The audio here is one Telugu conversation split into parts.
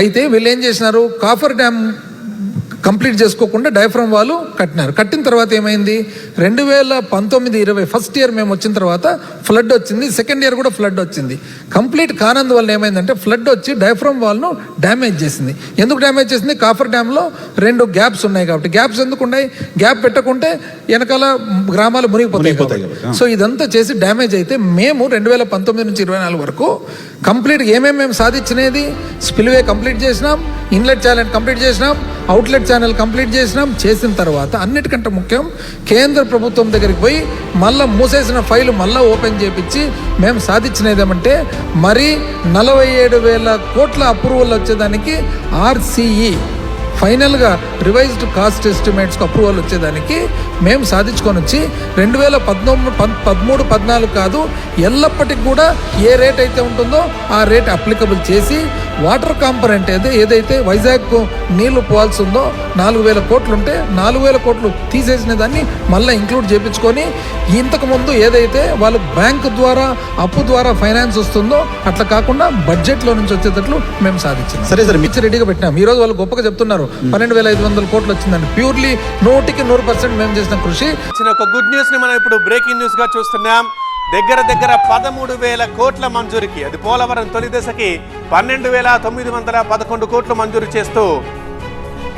అయితే వీళ్ళు ఏం చేసినారు? కాఫర్ డ్యామ్ కంప్లీట్ చేసుకోకుండా డయాఫ్రమ్ వాళ్ళు కట్టినారు. కట్టిన తర్వాత ఏమైంది? రెండు వేల పంతొమ్మిది ఇరవై ఫస్ట్ ఇయర్ మేము వచ్చిన తర్వాత ఫ్లడ్ వచ్చింది. సెకండ్ ఇయర్ కూడా ఫ్లడ్ వచ్చింది. కంప్లీట్ కానందువల్ల ఏమైందంటే ఫ్లడ్ వచ్చి డయాఫ్రమ్ వాల్ను డ్యామేజ్ చేసింది. ఎందుకు డ్యామేజ్ చేసింది? కాఫర్ డ్యామ్లో రెండు గ్యాప్స్ ఉన్నాయి కాబట్టి. గ్యాప్స్ ఎందుకు ఉన్నాయి? గ్యాప్ పెట్టకుంటే వెనకాల గ్రామాలు మునిగిపోతాయి. సో ఇదంతా చేసి డ్యామేజ్ అయితే మేము రెండు వేల పంతొమ్మిది నుంచి ఇరవై నాలుగు వరకు కంప్లీట్ ఏమేమి మేము సాధించినది? స్పిల్వే కంప్లీట్ చేసినాం ఇన్లెట్ ఛానల్ కంప్లీట్ చేసినాం అవుట్లెట్ ఛానల్ కంప్లీట్ చేసినాం చేసిన తర్వాత అన్నిటికంటే ముఖ్యం కేంద్ర ప్రభుత్వం దగ్గరికి పోయి మళ్ళీ మూసేసిన ఫైల్ మళ్ళీ ఓపెన్ చేపించి మేము సాధించినది ఏమంటే మరి నలభై ఏడు వేల కోట్ల అప్రూవల్ వచ్చేదానికి ఆర్సీఈ. ఫైనల్గా రివైజ్డ్ కాస్ట్ ఎస్టిమేట్స్కి అప్రూవల్ వచ్చేదానికి మేము సాధించుకొని వచ్చి రెండు వేల పద్నొమ్మిది పద్ పదమూడు పద్నాలుగు కాదు ఎల్లప్పటికి కూడా ఏ రేట్ అయితే ఉంటుందో ఆ రేట్ అప్లికబుల్ చేసి వాటర్ కాంపరెంట్ ఏదో ఏదైతే వైజాగ్ నీళ్ళు పోవాల్సి ఉందో నాలుగు వేల కోట్లు ఉంటే నాలుగు వేల కోట్లు తీసేసిన దాన్ని మళ్ళీ ఇంక్లూడ్ చేపించుకొని ఇంతకు ముందు ఏదైతే వాళ్ళు బ్యాంక్ ద్వారా అప్పు ద్వారా ఫైనాన్స్ వస్తుందో అట్లా కాకుండా బడ్జెట్లో నుంచి వచ్చేటట్లు మేము సాధించాం సరే సార్ మీ పిక్చర్ రెడీగా పెట్టినాం. ఈ రోజు వాళ్ళు గొప్పగా చెప్తున్నారు. పన్నెండు వేల ఐదు వందల కోట్లు వచ్చిందండి ప్యూర్లీ నూటికి నూరు పర్సెంట్ మేము చేసిన కృషి. ఇచ్చిన ఒక గుడ్ న్యూస్ని మనం ఇప్పుడు బ్రేకింగ్ న్యూస్గా చూస్తున్నాం. దగ్గర దగ్గర పదమూడు వేల కోట్ల మంజూరికి అది పోలవరం తొలి దశకి పన్నెండు వేల తొమ్మిది వందల పదకొండు కోట్లు మంజూరు చేస్తూ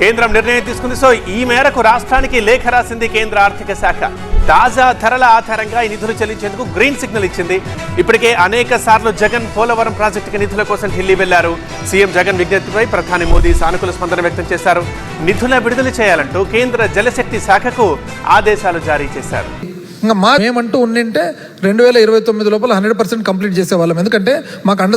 కేంద్రం నిర్ణయం తీసుకుంది. సో ఈ మేరకు రాష్ట్రానికి లేఖ రాసింది కేంద్ర ఆర్థిక శాఖ. తాజా ధరల ఆధారంగా ఈ నిధులు చెల్లించేందుకు గ్రీన్ సిగ్నల్ ఇచ్చింది. ఇప్పటికే అనేక సార్లు జగన్ పోలవరం ప్రాజెక్టుకి నిధుల కోసం ఢిల్లీ వెళ్ళారు. సీఎం జగన్ విజ్ఞప్తిపై ప్రధాని మోదీ సానుకూల స్పందన వ్యక్తం చేశారు. నిధుల విడుదల చేయాలంటూ కేంద్ర జలశక్తి శాఖకు ఆదేశాలు జారీ చేశారు. ఇంకా మా మేమంటూ ఉండింటే రెండు వేల ఇరవై తొమ్మిది లోపల హండ్రెడ్ పర్సెంట్ కంప్లీట్ చేసేవాళ్ళం. ఎందుకంటే మాకు అండర్